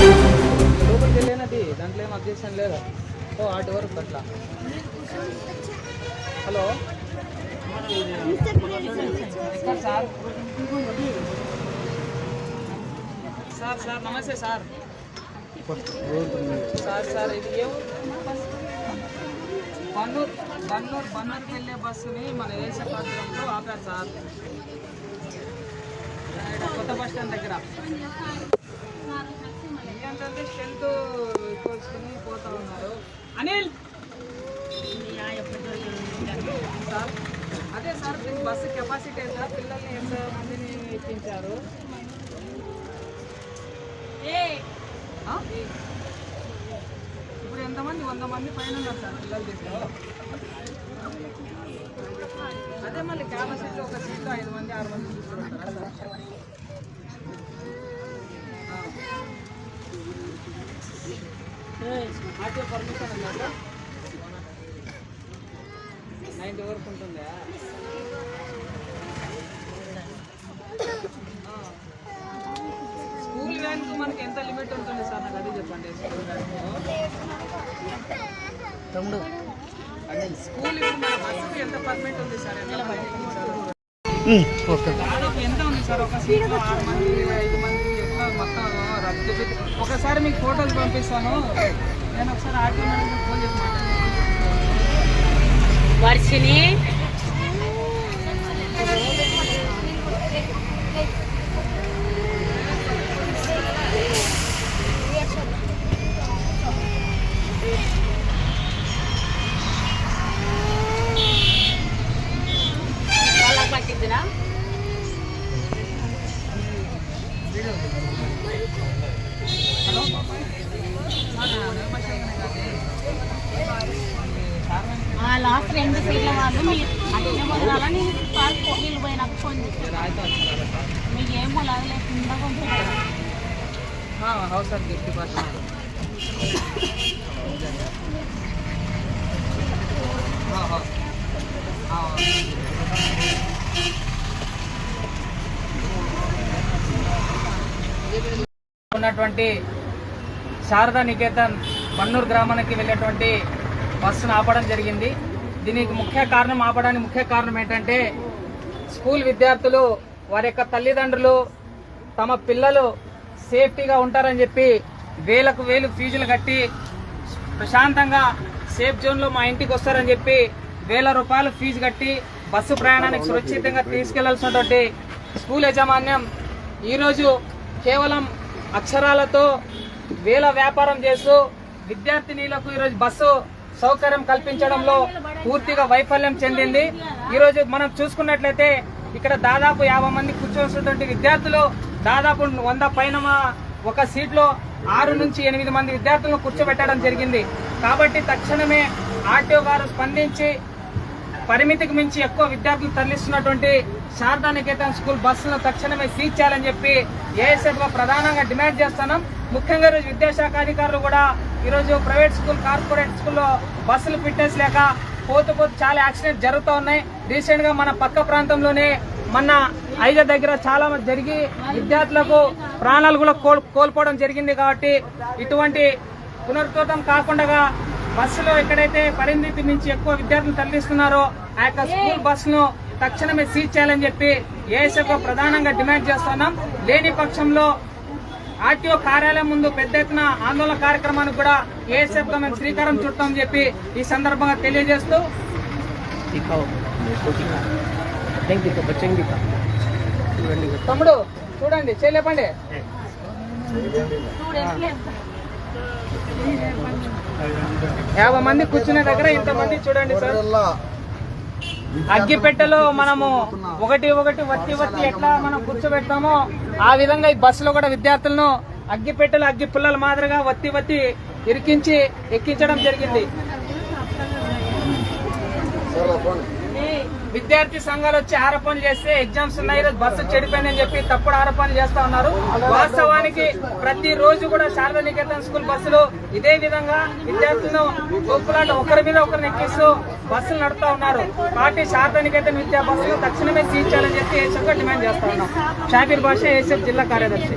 లోపలికి వెళ్ళేనది దాంట్లో ఏం అబ్జెక్షన్ లేదా ఓ ఆటి వరకు అట్లా హలో ఎక్కడ సార్ సార్ సార్ నమస్తే సార్ సార్ సార్ ఇది ఏ ఊరు? బన్నూర్ బన్నూర్ బన్నూర్కి వెళ్ళే బస్సుని మన ఏసీ ప్రాంతంలో ఆపారు సార్ ఇక్కడ కొత్త బస్ స్టాండ్ దగ్గర ఏంటంటే స్ట్రెంత్ కోసుకుని పోతా ఉన్నారు అనిల్ సార్ అదే సార్ దీని బస్సు ఎంత? పిల్లల్ని ఎంత మందిని ఇప్పించారు ఆ? ఇప్పుడు ఎంతమంది? వంద మంది పైన ఉన్నారు సార్ పిల్లలు దీంట్లో అదే మళ్ళీ కెపాసిటీ ఒక సీట్లో ఐదు మంది ఆరు మంది కూర్చోబెడతారా సార్. ఆర్టీఓ పర్మిషన్ ఉందా నైన్టీ వరకు ఉంటుందా ఆ. స్కూల్ వ్యాన్కు మనకి ఎంత లిమిట్ ఉంటుంది సార్? నాకు అది చెప్పండి. తమ్ముడు స్కూల్ ఇప్పుడు మన బస్సుకి ఎంత పర్మిట్ ఉంది సార్? ఎంత? ఓకే. దాదాపు ఎంత ఉంది సార్? ఒక సీట్లో ఆరు మంది ఐదు మంది ఎట్లా మొత్తం రద్దు పెట్టి ఒకసారి మీకు ఫోటోలు పంపిస్తాను. నేను ఒకసారి ఆర్టీ మేడం ఫోన్ చేసి మాట్లాడతాను. వర్షిని రెండు సీట్ల వాళ్ళు మీరు అట్లే వదలాలని పార్క్ వీళ్ళు పోయినాక ఫోన్ చేశారు మీకు ఏం మొదలు లేకుండా పంపించారు హౌస్ ఆఫ్ ఫిఫ్టీ పర్సెంట్ ఉన్నటువంటి శారదా నికేతన్ మన్నూరు గ్రామానికి వెళ్ళేటువంటి బస్సును ఆపడం జరిగింది. దీనికి ముఖ్య కారణం ఆపడానికి ముఖ్య కారణం ఏంటంటే స్కూల్ విద్యార్థులు వారి యొక్క తల్లిదండ్రులు తమ పిల్లలు సేఫ్టీగా ఉంటారని చెప్పి వేలకు వేలు ఫీజులు కట్టి ప్రశాంతంగా సేఫ్ జోన్లో మా ఇంటికి వస్తారని చెప్పి వేల రూపాయలు ఫీజు కట్టి బస్సు ప్రయాణానికి సురక్షితంగా తీసుకెళ్ళాల్సినటువంటి స్కూల్ యాజమాన్యం ఈరోజు కేవలం అక్షరాలతో వేల వ్యాపారం చేస్తూ విద్యార్థినీలకు ఈరోజు బస్సు సౌకర్యం కల్పించడంలో పూర్తిగా వైఫల్యం చెందింది. ఈరోజు మనం చూసుకున్నట్లయితే ఇక్కడ దాదాపు యాభై మంది కూర్చోవలసినటువంటి విద్యార్థులు దాదాపు వంద పైన ఒక సీట్లో ఆరు నుంచి ఎనిమిది మంది విద్యార్థులను కూర్చోబెట్టడం జరిగింది. కాబట్టి తక్షణమే ఆర్టీఓ గారు స్పందించి పరిమితికి మించి ఎక్కువ విద్యార్థులు తరలిస్తున్నటువంటి శారదా నికేతన్ స్కూల్ బస్సులను తక్షణమే సీజ్ చేయాలని చెప్పి ఏఎస్ఎఫ్ ప్రధానంగా డిమాండ్ చేస్తున్నాం. ముఖ్యంగా ఈరోజు విద్యాశాఖ అధికారులు కూడా ఈరోజు ప్రైవేట్ స్కూల్ కార్పొరేట్ స్కూల్లో బస్సులు ఫిట్నెస్ లేక పోతూ పోతూ చాలా యాక్సిడెంట్ జరుగుతూ ఉన్నాయి. రీసెంట్గా మన పక్క ప్రాంతంలోనే మన ఐజ దగ్గర చాలా మంది జరిగి విద్యార్థులకు ప్రాణాలు కూడా కోల్ కోల్పోవడం జరిగింది కాబట్టి ఇటువంటి పునరుద్ధృతం కాకుండా బస్సులో ఎక్కడైతే పరిమితి నుంచి ఎక్కువ విద్యార్థులు తరలిస్తున్నారో ఆ యొక్క స్కూల్ బస్సును తక్షణమే సీజ్ చేయాలని చెప్పి ఏఎస్ఎఫ్ ప్రధానంగా డిమాండ్ చేస్తున్నాం. లేని పక్షంలో ఆర్టీఓ కార్యాలయం ముందు పెద్ద ఎత్తున ఆందోళన కార్యక్రమానికి కూడా ఏఎస్ఎఫ్గా మేము శ్రీకారం చుట్టామని చెప్పి ఈ సందర్భంగా తెలియజేస్తూ తమ్ముడు చూడండి చేయలేపండి యాభై మంది కూర్చునే దగ్గర ఇంతమంది చూడండి సార్. అగ్గిపెట్టెలో మనము ఒకటి ఒకటి వత్తి వత్తి ఎట్లా మనం కూర్చోబెడతామో ఆ విధంగా ఈ బస్సులో కూడా విద్యార్థులను అగ్గిపెట్టెలు అగ్గి పుల్లల మాదిరిగా వత్తి వత్తి ఇరికించి ఎక్కించడం జరిగింది. విద్యార్థి సంఘాలు వచ్చి ఆరోపణలు చేస్తే ఎగ్జామ్స్ ఉన్నాయి ఈరోజు బస్సు చెడిపోయిందని చెప్పి తప్పుడు ఆరోపణలు చేస్తా ఉన్నారు. వాస్తవానికి ప్రతి రోజు కూడా శారదా నికేతన్ స్కూల్ బస్సులు ఇదే విధంగా విద్యార్థులను తోపులాట ఒకరి మీద ఒకరిని ఎక్కిస్తూ బస్సులు నడుపుతా ఉన్నారు. పార్టీ శారదా నికేతన్ విద్యా బస్సులు తక్షణమే సీజ్ చేయాలని చెప్పి ఏసెఫ్ డిమాండ్ చేస్తా ఉన్నాం. షాబీర్ భాష ఏసీఎఫ్ జిల్లా కార్యదర్శి.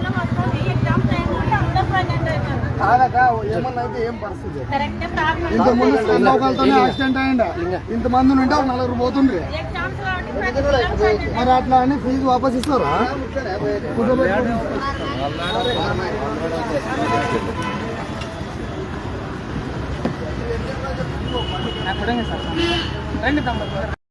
కాదక ఏమన్నా అయితే ఏం పరిస్థితి? ఇంత ముందు శ్రీలోకాలతోనే యాక్సిడెంట్ అయ్యిండ ఇంత మంది ఉంటే ఒక నలుగురు పోతుండ్రి. మరి అట్లా అని ఫీజు వాపస్ ఇస్తారా? రండి తమ్ముడు.